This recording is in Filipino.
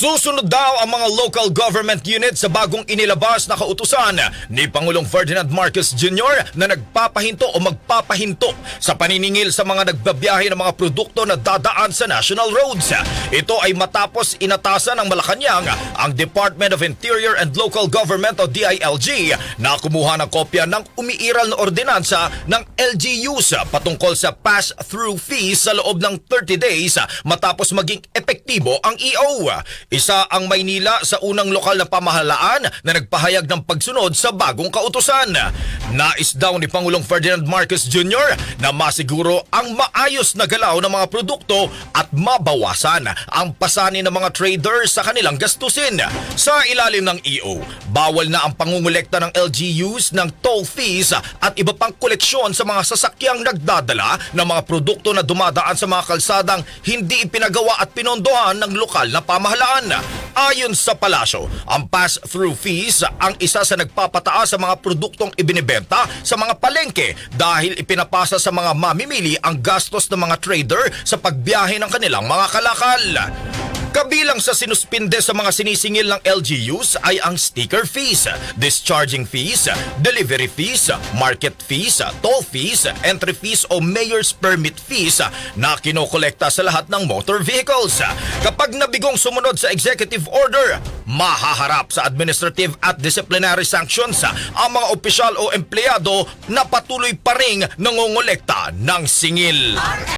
Susunod daw ang mga local government unit sa bagong inilabas na kautusan ni Pangulong Ferdinand Marcos Jr. na nagpapahinto o magpapahinto sa paniningil sa mga nagbabiyahe ng mga produkto na dadaan sa national roads. Ito ay matapos inatasan ng Malacanang ang Department of Interior and Local Government o DILG na kumuha ng kopya ng umiiral na ordinansa ng LGUs patungkol sa pass-through fees sa loob ng 30 days matapos maging epektibo ang EO. Isa ang Maynila sa unang lokal na pamahalaan na nagpahayag ng pagsunod sa bagong kautusan. Nais daw ni Pangulong Ferdinand Marcos Jr. na masiguro ang maayos na galaw ng mga produkto at mabawasan ang pasanin ng mga traders sa kanilang gastusin. Sa ilalim ng EO, bawal na ang pangungulekta ng LGUs ng toll fees at iba pang koleksyon sa mga sasakyang nagdadala ng mga produkto na dumadaan sa mga kalsadang hindi ipinagawa at pinondohan ng lokal na pamahalaan. Ayon sa palasyo, ang pass-through fees ang isa sa nagpapataas sa mga produktong ibinibenta sa mga palengke dahil ipinapasa sa mga mamimili ang gastos ng mga trader sa pagbiyahe ng kanilang mga kalakal. Kabilang sa sinuspinde sa mga sinisingil ng LGUs ay ang sticker fees, discharging fees, delivery fees, market fees, toll fees, entry fees o mayor's permit fees na kinokolekta sa lahat ng motor vehicles. Kapag nabigong sumunod sa executive order, mahaharap sa administrative at disciplinary sanctions ang mga opisyal o empleyado na patuloy pa ring nangongolekta ng singil.